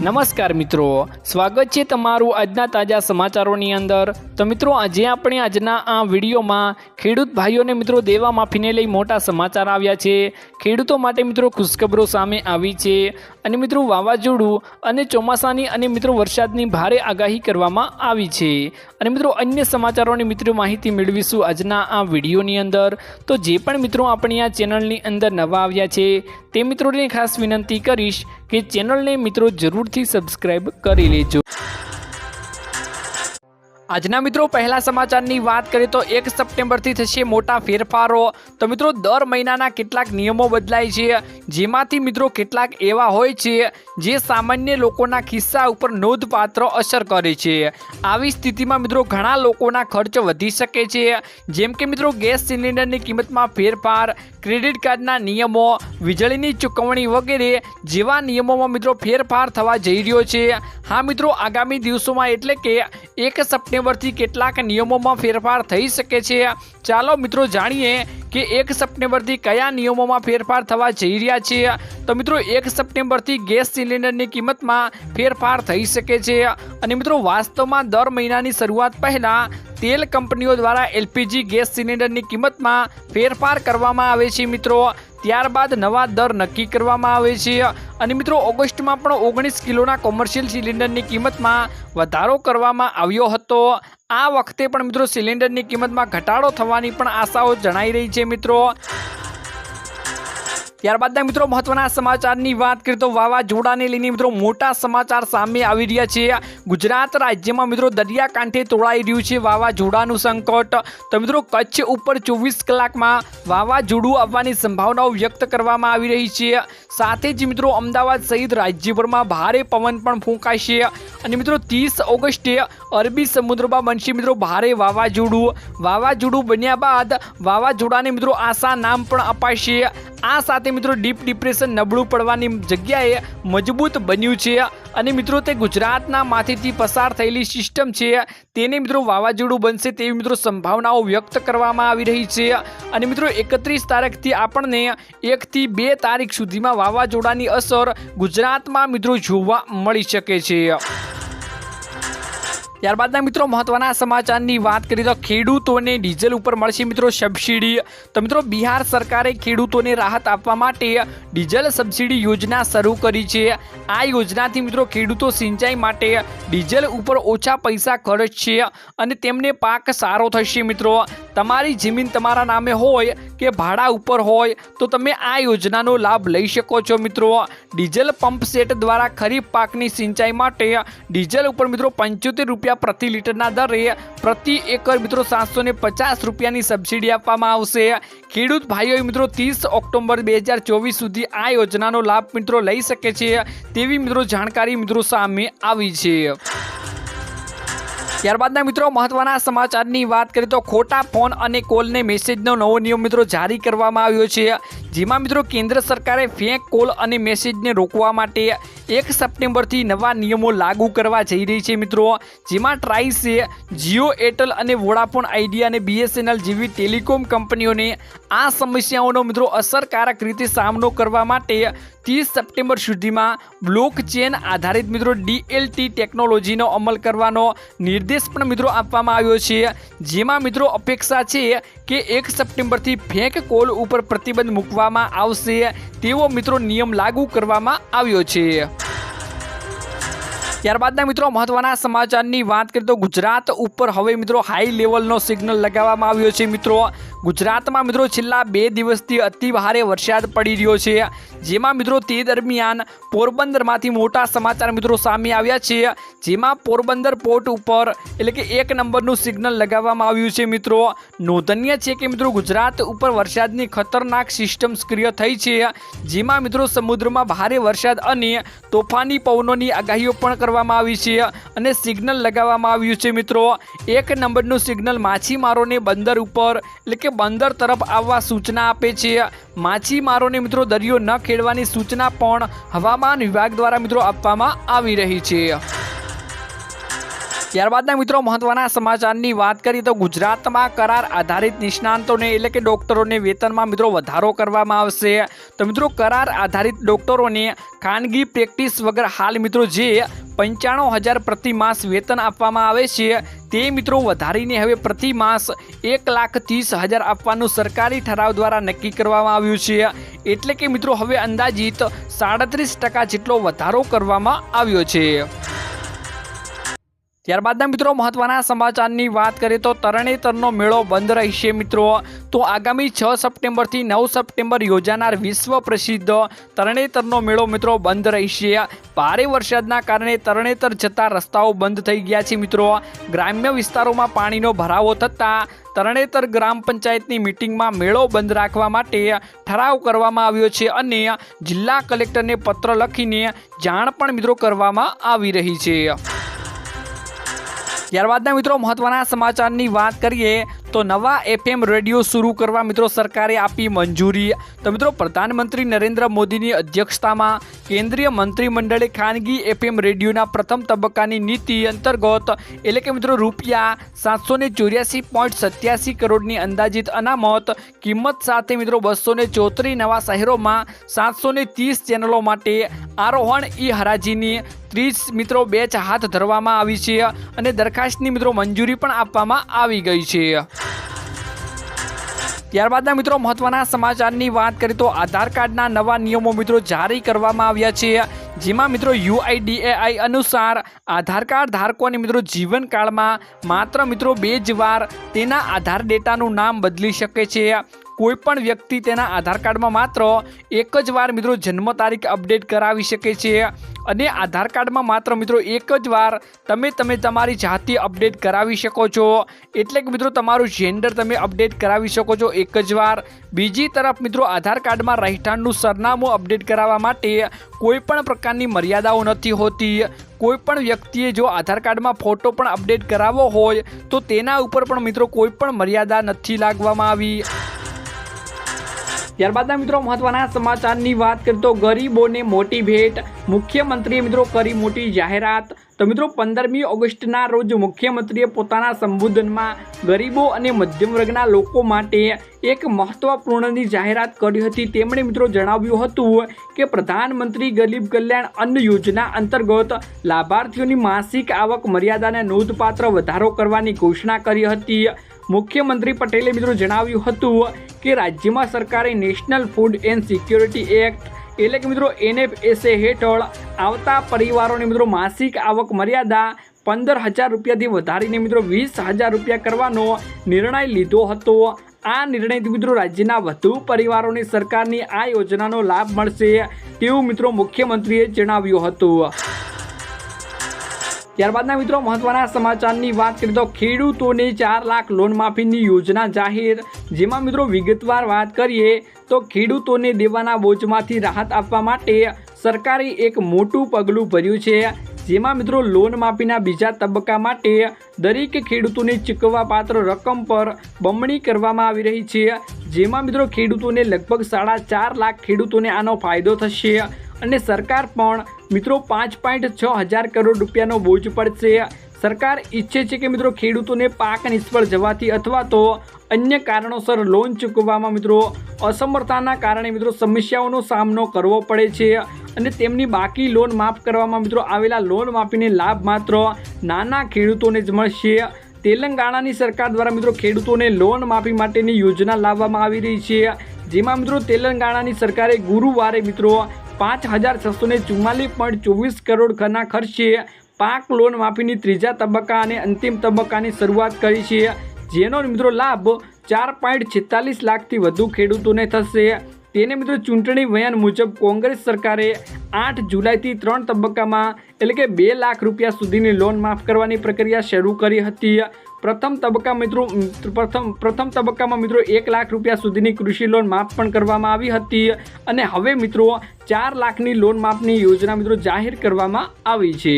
નમસ્કાર મિત્રો, સ્વાગત છે તમારું આજના તાજા સમાચારોની અંદર. તો મિત્રો, આજે આપણે આજના આ વિડીયોમાં ખેડૂત ભાઈઓને મિત્રો દેવા માફીને લઈ મોટા સમાચાર આવ્યા છે. ખેડૂતો માટે મિત્રો ખુશખબરો સામે આવી છે અને મિત્રો વાવાઝોડું અને ચોમાસાની અને મિત્રો વરસાદની ભારે આગાહી કરવામાં આવી છે. અને મિત્રો, અન્ય સમાચારોની મિત્રો માહિતી મેળવીશું આજના આ વિડીયોની અંદર. તો જે પણ મિત્રો આપણી આ ચેનલની અંદર નવા આવ્યા છે, તે મિત્રોને ખાસ વિનંતી કરીશ કે ચેનલને મિત્રો જરૂરથી સબસ્ક્રાઇબ કરી લેજો. આજના મિત્રો, પહેલા સમાચારની વાત કરીએ તો એક સપ્ટેમ્બરથી થશે મોટા ફેરફારો. તો મિત્રો, દર મહિનાના કેટલાક નિયમો બદલાય છે, જેમાંથી મિત્રો કેટલાક એવા હોય છે, જે સામાન્ય લોકોના ખિસ્સા ઉપર નોંધપાત્ર અસર કરે છે. આવી સ્થિતિમાં મિત્રો, ઘણા લોકોના ખર્ચ વધી શકે છે. જેમ કે મિત્રો, ગેસ સિલિન્ડરની કિંમતમાં ફેરફાર, ક્રેડિટ કાર્ડના નિયમો, વીજળીની ચૂકવણી વગેરે જેવા નિયમોમાં મિત્રો ફેરફાર થવા જઈ રહ્યો છે. હા મિત્રો, આગામી દિવસોમાં એટલે કે એક સપ્ટેમ્બરથી કેટલાક નિયમોમાં ફેરફાર થઈ શકે છે. ચાલો મિત્રો જાણીએ કે એક સપ્ટેમ્બરથી કયા નિયમોમાં ફેરફાર થવા જઈ રહ્યા છે. તો મિત્રો, એક સપ્ટેમ્બરથી ગેસ સિલિન્ડરની કિંમતમાં ફેરફાર થઈ શકે છે. અને મિત્રો, વાસ્તવમાં દર મહિનાની શરૂઆત પહેલાં તેલ કંપનીઓ દ્વારા એલપીજી ગેસ સિલિન્ડરની કિંમતમાં ફેરફાર કરવામાં આવે છે મિત્રો. ત્યારબાદ નવા દર નક્કી કરવામાં આવે છે. અને મિત્રો, ઓગસ્ટમાં પણ ઓગણીસ કિલોના કોમર્શિયલ સિલિન્ડરની કિંમતમાં વધારો કરવામાં આવ્યો હતો. આ વખતે પણ મિત્રો, સિલિન્ડરની કિંમતમાં ઘટાડો થવાની પણ આશાઓ જણાઈ રહી છે મિત્રો. ત્યારબાદના મિત્રો મહત્વના સમાચારની વાત કરીએ તો વાવાઝોડાને લઈને મિત્રો મોટા સમાચાર સામે આવી રહ્યા છે. ગુજરાત રાજ્યમાં મિત્રો દરિયાકાંઠે તોળાઈ રહ્યું છે વાવાઝોડાનું સંકટ. તો મિત્રો કચ્છ ઉપર ચોવીસ કલાકમાં વાવાઝોડું આવવાની સંભાવનાઓ વ્યક્ત કરવામાં આવી રહી છે. સાથે જ મિત્રો અમદાવાદ સહિત રાજ્યભરમાં ભારે પવન પણ ફૂંકાશે. અને મિત્રો ત્રીસ ઓગસ્ટે અરબી સમુદ્રમાં બનશે મિત્રો ભારે વાવાઝોડું. વાવાઝોડું બન્યા બાદ વાવાઝોડાને મિત્રો આશા નામ પણ અપાશે. આ સાથે મિત્રો ડીપ ડિપ્રેશન નબળું પડવાની જગ્યાએ મજબૂત બન્યું છે. અને મિત્રો તે ગુજરાતના માથેથી પસાર થયેલી સિસ્ટમ છે તેને મિત્રો વાવાઝોડું બનશે તેવી મિત્રો સંભાવનાઓ વ્યક્ત કરવામાં આવી રહી છે. અને મિત્રો એકત્રીસ તારીખથી આપણને એકથી બે તારીખ સુધીમાં વાવાઝોડાની અસર ગુજરાતમાં મિત્રો જોવા મળી શકે છે. ત્યારબાદના મિત્રો, મહત્વના સમાચારની વાત કરીએ તો ખેડૂતોને ડીઝલ ઉપર મળશે મિત્રો સબસિડી. તો મિત્રો, બિહાર સરકારે ખેડૂતોને રાહત આપવા માટે ડીઝલ સબસિડી યોજના શરૂ કરી છે. આ યોજનાથી મિત્રો, ખેડૂતો સિંચાઈ માટે ડીઝલ ઉપર ઓછા પૈસા ખર્ચશે અને તેમને પાક સારો થશે મિત્રો. તમારી જમીન તમારા નામે હોય કે ભાડા ઉપર હોય, તો તમે આ યોજનાનો લાભ લઈ શકો છો મિત્રો. ડીઝલ પંપ સેટ દ્વારા ખરીફ પાકની સિંચાઈ માટે ડીઝલ ઉપર મિત્રો, પંચોતેર રૂપિયા પ્રતિ લીટરના દરે પ્રતિ એકર મિત્રો સાતસો ને પચાસ રૂપિયાની સબસિડી આપવામાં આવશે. ખેડૂત ભાઈઓએ મિત્રો ત્રીસ ઓક્ટોબર બે હજાર ચોવીસ સુધી આ યોજનાનો લાભ મિત્રો લઈ શકે છે તેવી મિત્રો જાણકારી મિત્રો સામે આવી છે. ત્યારબાદના મિત્રો મહત્વના સમાચારની વાત કરીએ તો ખોટા ફોન અને કોલને મેસેજનો નવો નિયમ મિત્રો જારી કરવામાં આવ્યો છે. જેમાં મિત્રો કેન્દ્ર સરકારે ફેક, કોલ અને મેસેજને રોકવા માટે એક સપ્ટેમ્બરથી નવા નિયમો લાગુ કરવા જઈ રહી છે મિત્રો. જેમાં ટ્રાઇસે, જીઓ, એરટેલ અને વોડાફોન આઈડિયા અને બીએસએનએલ જેવી ટેલિકોમ કંપનીઓને આ સમસ્યાઓનો મિત્રો અસરકારક રીતે સામનો કરવા માટે ત્રીસ સપ્ટેમ્બર સુધીમાં બ્લોક ચેન આધારિત મિત્રો ડીએલટી ટેકનોલોજીનો અમલ કરવાનો નિર્દેશ પણ મિત્રો આપવામાં આવ્યો છે. જેમાં મિત્રો અપેક્ષા છે કે એક સપ્ટેમ્બરથી ફેક, કોલ ઉપર પ્રતિબંધ મૂકવામાં આવશે તેવો મિત્રો નિયમ લાગુ કરવામાં આવ્યો છે. ત્યારબાદના મિત્રો મહત્વના સમાચારની વાત કરીએ તો ગુજરાત ઉપર હવે મિત્રો હાઈ લેવલનો સિગ્નલ લગાવવામાં આવ્યો છે. મિત્રો, ગુજરાતમાં મિત્રો છેલ્લા બે દિવસથી અતિ ભારે વરસાદ પડી રહ્યો છે. જેમાં મિત્રો તે દરમિયાન પોરબંદરમાંથી મોટા સમાચાર મિત્રો સામે આવ્યા છે. જેમાં પોરબંદર પોર્ટ ઉપર એટલે કે એક નંબરનું સિગ્નલ લગાવવામાં આવ્યું છે. મિત્રો, નોંધનીય છે કે મિત્રો ગુજરાત ઉપર વરસાદની ખતરનાક સિસ્ટમ સક્રિય થઈ છે. જેમાં મિત્રો સમુદ્રમાં ભારે વરસાદ અને તોફાની પવનોની આગાહીઓ પણ કરવામાં આવી છે અને સિગ્નલ લગાવવામાં આવ્યું છે મિત્રો. એક નંબરનું સિગ્નલ માછીમારોને બંદર ઉપર, એટલે કે બંદર તરફ આવવા સૂચના આપે છે. માછીમારોને મિત્રો દરિયો ન ખેડવાની સૂચના પણ હવામાન વિભાગ દ્વારા મિત્રો આપવામાં આવી રહી છે. ત્યારબાદના મિત્રો મહત્વના સમાચારની વાત કરીએ તો ગુજરાતમાં કરાર આધારિત નિષ્ણાંતોને, એટલે કે ડોક્ટરોને વેતનમાં મિત્રો વધારો કરવામાં આવશે. તો મિત્રો કરાર આધારિત ડોક્ટરોને ખાનગી પ્રેક્ટિસ વગર હાલ મિત્રો જે પંચાણું હજાર પ્રતિ માસ વેતન આપવામાં આવે છે, તે મિત્રો વધારીને હવે પ્રતિ માસ એક લાખ ત્રીસ હજાર આપવાનું સરકારી ઠરાવ દ્વારા નક્કી કરવામાં આવ્યું છે. એટલે કે મિત્રો હવે અંદાજિત સાડત્રીસ ટકા જેટલો વધારો કરવામાં આવ્યો છે. ત્યારબાદના મિત્રો મહત્વના સમાચારની વાત કરીએ તો તરણેતરનો મેળો બંધ રહેશે મિત્રો. તો આગામી છ સપ્ટેમ્બરથી નવ સપ્ટેમ્બર યોજાનાર વિશ્વ પ્રસિદ્ધ તરણેતરનો મેળો મિત્રો બંધ રહેશે. ભારે વરસાદના કારણે તરણેતર જતા રસ્તાઓ બંધ થઈ ગયા છે મિત્રો. ગ્રામ્ય વિસ્તારોમાં પાણીનો ભરાવો થતાં તરણેતર ગ્રામ પંચાયતની મિટિંગમાં મેળો બંધ રાખવા માટે ઠરાવ કરવામાં આવ્યો છે અને જિલ્લા કલેક્ટરને પત્ર લખીને જાણ પણ મિત્રો કરવામાં આવી રહી છે. ત્યારબાદના મિત્રો મહત્વના સમાચારની વાત કરીએ તો નવા એફએમ રેડિયો શરૂ કરવા મિત્રો સરકારે આપી મંજૂરી. તો મિત્રો પ્રધાનમંત્રી નરેન્દ્ર મોદીની અધ્યક્ષતામાં કેન્દ્રીય મંત્રીમંડળે ખાનગી એફએમ રેડિયોના પ્રથમ તબક્કાની નીતિ અંતર્ગત એટલે કે મિત્રો રૂપિયા સાતસો ને ચોર્યાસી પોઈન્ટ સત્યાસી કરોડની અંદાજિત અનામત કિંમત સાથે મિત્રો બસો ને ચોત્રીસ નવા શહેરોમાં સાતસો ને ત્રીસ ચેનલો માટે આરોહણ ઈ હરાજીની ત્રીસ મિત્રો બેચ હાથ ધરવામાં આવી છે અને દરખાસ્તની મિત્રો મંજૂરી પણ આપવામાં આવી ગઈ છે. ત્યારબાદના મિત્રો મહત્વના સમાચારની વાત કરીએ તો આધાર કાર્ડના નવા નિયમો મિત્રો જારી કરવામાં આવ્યા છે. જેમાં મિત્રો યુઆઈડીએઆઈ અનુસાર આધાર કાર્ડ ધારકોને મિત્રો જીવનકાળમાં માત્ર મિત્રો બે જ વાર તેના આધાર ડેટાનું નામ બદલી શકે છે. કોઈ પણ વ્યક્તિ તેના આધાર કાર્ડમાં માત્ર એક જ વાર મિત્રો જન્મ તારીખ અપડેટ કરાવી શકે છે. અને આધાર કાર્ડમાં માત્ર મિત્રો એક જ વાર તમે તમે તમારી જાતિ અપડેટ કરાવી શકો છો. એટલે કે મિત્રો તમારું જેન્ડર તમે અપડેટ કરાવી શકો છો એક જ વાર. બીજી તરફ મિત્રો આધાર કાર્ડમાં રહેઠાણનું સરનામું અપડેટ કરાવવા માટે કોઈ પણ પ્રકારની મર્યાદાઓ નથી હોતી. કોઈ પણ વ્યક્તિએ જો આધાર કાર્ડમાં ફોટો પણ અપડેટ કરાવવો હોય તો તેના ઉપર પણ મિત્રો કોઈ પણ મર્યાદા નથી લાગવામાં આવી. ત્યારબાદના મિત્રો મહત્વના સમાચારની વાત કરીએ તો ગરીબોને મોટી ભેટ, મુખ્યમંત્રીએ મિત્રો કરી મોટી જાહેરાત. તો મિત્રો પંદરમી ઓગસ્ટના રોજ મુખ્યમંત્રીએ પોતાના સંબોધનમાં ગરીબો અને મધ્યમ વર્ગના લોકો માટે એક મહત્વપૂર્ણની જાહેરાત કરી હતી. તેમણે મિત્રો જણાવ્યું હતું કે પ્રધાનમંત્રી ગરીબ કલ્યાણ અન્ન યોજના અંતર્ગત લાભાર્થીઓની માસિક આવક મર્યાદાને નોંધપાત્ર વધારો કરવાની ઘોષણા કરી હતી. મુખ્યમંત્રી પટેલે મિત્રો જણાવ્યું હતું કે રાજ્યમાં સરકારે national food and security act એટલે કે મિત્રો એનએફએસએ હેઠળ આવતા પરિવારોને મિત્રો માસિક આવક મર્યાદા પંદર હજાર રૂપિયાથી વધારીને મિત્રો વીસ હજાર રૂપિયા કરવાનો નિર્ણય લીધો હતો. આ નિર્ણયથી મિત્રો રાજ્યના વધુ પરિવારોને સરકારની આ યોજનાનો લાભ મળશે તેવું મિત્રો મુખ્યમંત્રીએ જણાવ્યું હતું. ત્યારબાદના મિત્રો મહત્વના સમાચારની વાત કરીએ તો ખેડૂતોને ચાર લાખ લોન માફીની યોજના જાહેર. જેમાં મિત્રો વિગતવાર વાત કરીએ તો ખેડૂતોને દેવાના બોજમાંથી રાહત આપવા માટે સરકારે એક મોટું પગલું ભર્યું છે. જેમાં મિત્રો લોન માફીના બીજા તબક્કા માટે દરેક ખેડૂતોને ચૂકવવાપાત્ર રકમ પર બમણી કરવામાં આવી રહી છે. જેમાં મિત્રો ખેડૂતોને લગભગ સાડા ચાર લાખ ખેડૂતોને આનો ફાયદો થશે. અને સરકાર પણ, મિત્રો, પાંચ પોઈન્ટ છ હજાર કરોડ રૂપિયાનો બોજ પડશે. સરકાર ઈચ્છે છે કે, મિત્રો, ખેડૂતોને પાક નિષ્ફળ જવાથી અથવા તો અન્ય કારણોસર લોન ચૂકવવામાં, મિત્રો, અસમર્થતાના કારણે, મિત્રો, સમસ્યાઓનો સામનો કરવો પડે છે. અને તેમની બાકી લોન માફ કરવામાં, મિત્રો, આવેલા લોન માફીને લાભ માત્ર નાના ખેડૂતોને જ મળશે. તેલંગાણાની સરકાર દ્વારા, મિત્રો, ખેડૂતોને લોન માફી માટેની યોજના લાવવામાં આવી રહી છે. જેમાં, મિત્રો, તેલંગાણાની સરકારે ગુરુવારે, મિત્રો પાંચ હજાર છસો ને ચુમ્માલીસ પોઈન્ટ ચોવીસ કરોડ ઘરના ખર્ચે પાક લોન માફીની ત્રીજા તબક્કા અને અંતિમ તબક્કાની શરૂઆત કરી છે. જેનો મિત્રો લાભ ચાર પોઈન્ટ છેતાલીસ લાખથી વધુ ખેડૂતોને થશે. તેને મિત્રો ચૂંટણી વયન મુજબ કોંગ્રેસ સરકારે આઠ જુલાઈથી ત્રણ તબક્કામાં એટલે કે બે લાખ રૂપિયા સુધીની લોન માફ કરવાની પ્રક્રિયા શરૂ કરી હતી. પ્રથમ તબક્કા મિત્રો પ્રથમ પ્રથમ તબક્કામાં મિત્રો એક લાખ રૂપિયા સુધીની કૃષિ લોન માફ પણ કરવામાં આવી હતી અને હવે મિત્રો ચાર લાખની લોન માફની યોજના મિત્રો જાહેર કરવામાં આવી છે.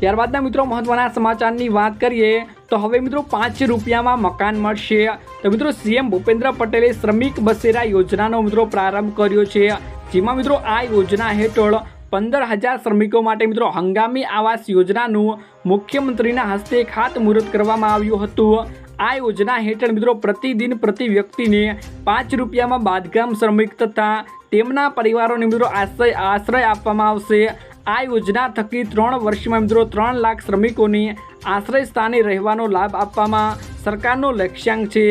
ત્યારબાદના મિત્રો મહત્વના સમાચારની વાત કરીએ, તો હવે મિત્રો પાંચ રૂપિયામાં મકાન મળશે. તો મિત્રો સીએમ ભૂપેન્દ્ર પટેલે શ્રમિક બસેરા યોજનાનો મિત્રો પ્રારંભ કર્યો છે, જેમાં મિત્રો આ યોજના હેઠળ પંદર હજાર શ્રમિકો માટે મિત્રો હંગામી આવાસ યોજનાનું મુખ્યમંત્રીના હસ્તે ખાતમુહૂર્ત કરવામાં આવ્યું હતું. આ યોજના હેઠળ મિત્રો પ્રતિદિન પ્રતિ વ્યક્તિને પાંચ રૂપિયામાં બાંધકામ શ્રમિક તથા તેમના પરિવારોને મિત્રો આશ્રય આશ્રય આપવામાં આવશે. આ યોજના થકી ત્રણ વર્ષમાં મિત્રો ત્રણ લાખ શ્રમિકોને આશ્રય સ્થાને રહેવાનો લાભ આપવામાં સરકારનો લક્ષ્યાંક છે.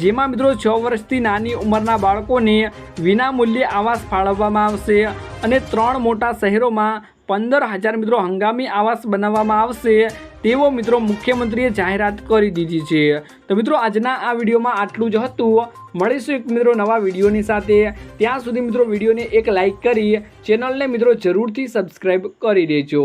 જેમાં મિત્રો છ વર્ષથી નાની ઉંમરના બાળકોને વિનામૂલ્યે આવાસ ફાળવવામાં આવશે. અને ત્રણ મોટા શહેરોમાં પંદર હજાર મિત્રો હંગામી આવાસ બનાવવામાં આવશે, તેવો મિત્રો મુખ્યમંત્રીએ જાહેરાત કરી દીધી છે. તો મિત્રો, આજના આ વિડીયોમાં આટલું જ હતું. મળીશું એક મિત્રો નવા વિડીયોની સાથે. ત્યાં સુધી મિત્રો વિડીયોને એક લાઇક કરી, ચેનલને મિત્રો જરૂરથી સબસ્ક્રાઈબ કરી દેજો.